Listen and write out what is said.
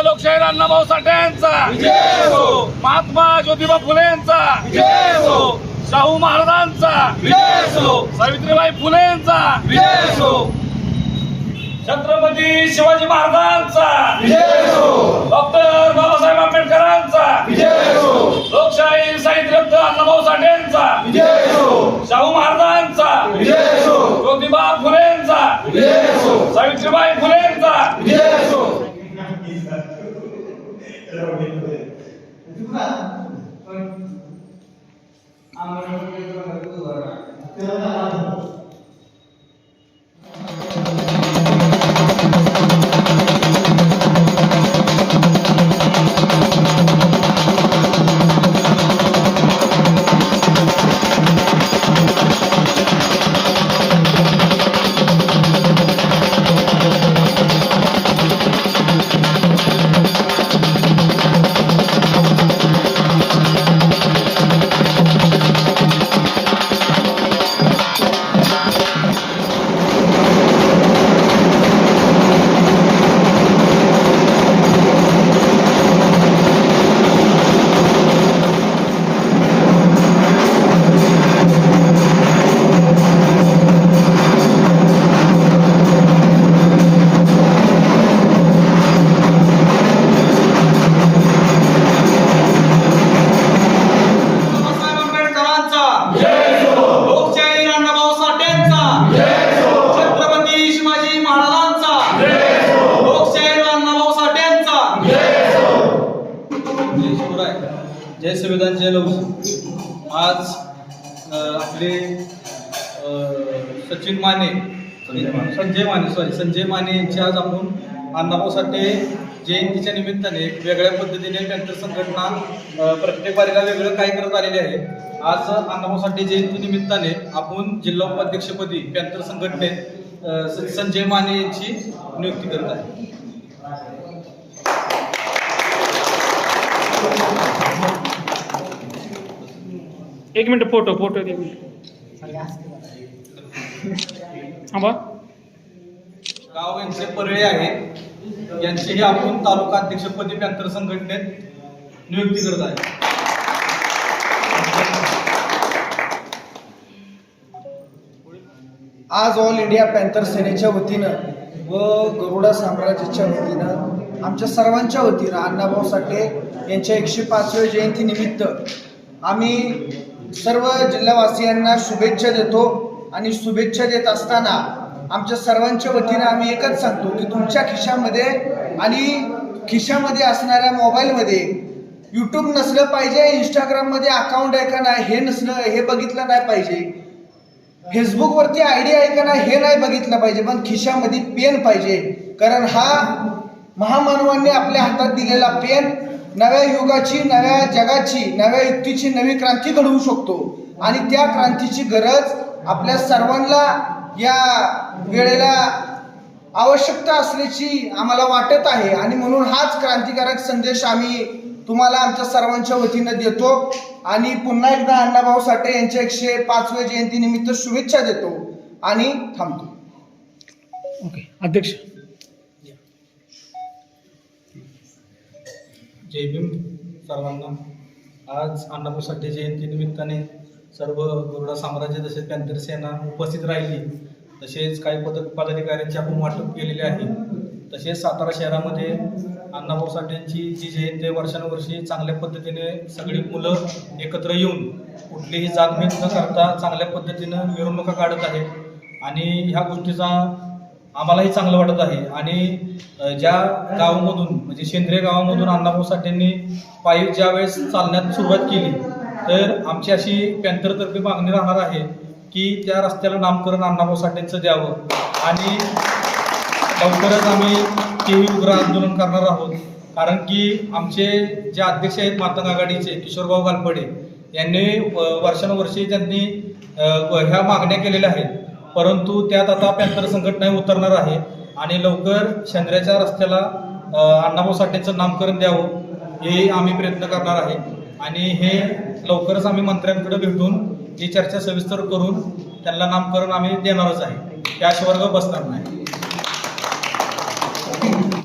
छत्रपती लोकशाहीर अण्णाभाऊ साठे यांचा. महात्मा ज्योतिबा फुले यांचा. शाहू महाराजांचा. सावित्रीबाई फुले यांचा. छत्रपती शिवाजी महाराजांचा. डॉक्टर बाबासाहेब आंबेडकरांचा. लोकशाही साहित्यरत्न अण्णाभाऊ साठे यांचा. शाहू महाराजांचा. ज्योतिबा फुले यांचा. सावित्रीबाई बाबासाहेब जय संविधान जय लोकशाही आज आपले सचिन माने संजय माने. सॉरी संजय माने यांची आज आपण अण्णाभाऊ साठे जयंतीच्या निमित्ताने वेगळ्या पद्धतीने त्यांचं संघटना प्रत्येक वारीला वेगळं काय करत आलेले आहे. आज अण्णाभाऊ साठे जयंती निमित्ताने आपण जिल्हा उपाध्यक्षपदी पॅन्थर संघटनेत संजय माने यांची नियुक्ती करत आहे. एक मिनिट फोटो फोटो मिनिट. थांबा. गाव यांचे पर्याय आहे. यांचेही आपण तालुका अध्यक्षपदी पॅन्थर संघटनेत नियुक्ती करत आहे. आज ऑल इंडिया पॅन्थर सेनेच्या वतीनं व गरुडा साम्राज्याच्या वतीनं आमच्या सर्वांच्या वतीनं अण्णाभाऊ साठे यांच्या एकशे पाचव्या जयंतीनिमित्त आम्ही सर्व जिल्हावासियांना शुभेच्छा देतो आणि शुभेच्छा देत असताना आमच्या सर्वांच्या वतीनं आम्ही एकच सांगतो की तुमच्या खिशामध्ये आणि खिशामध्ये असणाऱ्या मोबाईलमध्ये यूट्यूब नसलं पाहिजे इंस्टाग्राममध्ये अकाउंट आहे का नाही हे नसलं हे बघितलं नाही पाहिजे. फेसबुकवरती आय डी आहे का नाही हे नाही बघितलं पाहिजे. पण खिशामध्ये पेन पाहिजे. कारण हा महामानवांनी आपल्या हातात दिलेला पेन नव्या युगाची नव्या जगाची नव्या युक्तीची नवी क्रांती घडवू शकतो. आणि त्या क्रांतीची गरज आपल्या सर्वांना या वेळेला आवश्यकता असल्याची आम्हाला वाटत आहे. आणि म्हणून हाच क्रांतिकारक संदेश आम्ही तुम्हाला आमच्या सर्वांच्या वतीनं देतो. आणि पुन्हा एकदा अण्णाभाऊ साठे यांच्या एकशे पाचव्या जयंतीनिमित्त शुभेच्छा देतो. आणि थांबतो. ओके अध्यक्ष. जय भीम सर्वांना. आज अण्णाभाऊ साठे जयंती निमित्ताने सर्व गरुडा साम्राज्य तसेच पॅन्थर सेना उपस्थित राहिली तसेच काही पदक पदाधिकाऱ्यांचे आपण वाटप केलेले आहे. तसेच सातारा शहरामध्ये अण्णाभाऊ साठेंची जी जयंती वर्षानुवर्षी चांगल्या पद्धतीने सगळी मुलं एकत्र येऊन कुठलीही जातभेद न करता चांगल्या पद्धतीनं मिरवणुका काढत आहे आणि ह्या गोष्टीचा आम्हालाही चांगलं वाटत आहे. आणि ज्या गावामधून म्हणजे सेंद्रिय गावामधून अण्णाभाऊ साठेंनी पायी ज्या वेळेस चालण्यात सुरुवात केली तर आमची अशी पॅन्थरतर्फे मागणी राहणार आहे की त्या रस्त्याला नामकरण अण्णाभाऊ साठेंचं द्यावं. आणि लवकरच आम्ही तेही उग्र आंदोलन करणार आहोत. कारण की आमचे जे अध्यक्ष आहेत मातंग आघाडीचे किशोरभाऊ गालपडे यांनी वर्षानुवर्षी त्यांनी ह्या मागण्या केलेल्या आहेत परंतु त्यात आता पॅन्थर नाही उतरणार आहे. आणि लवकर शेंद्र्याच्या रस्त्याला अण्णाभाऊ साठेचं नामकरण द्यावं हे आम्ही प्रयत्न करणार आहे. आणि हे लवकरच आम्ही मंत्र्यांकडे भेटून ही चर्चा सविस्तर करून त्यांना नामकरण आम्ही देणारच आहे. त्याशिवाय ग बसणार नाही.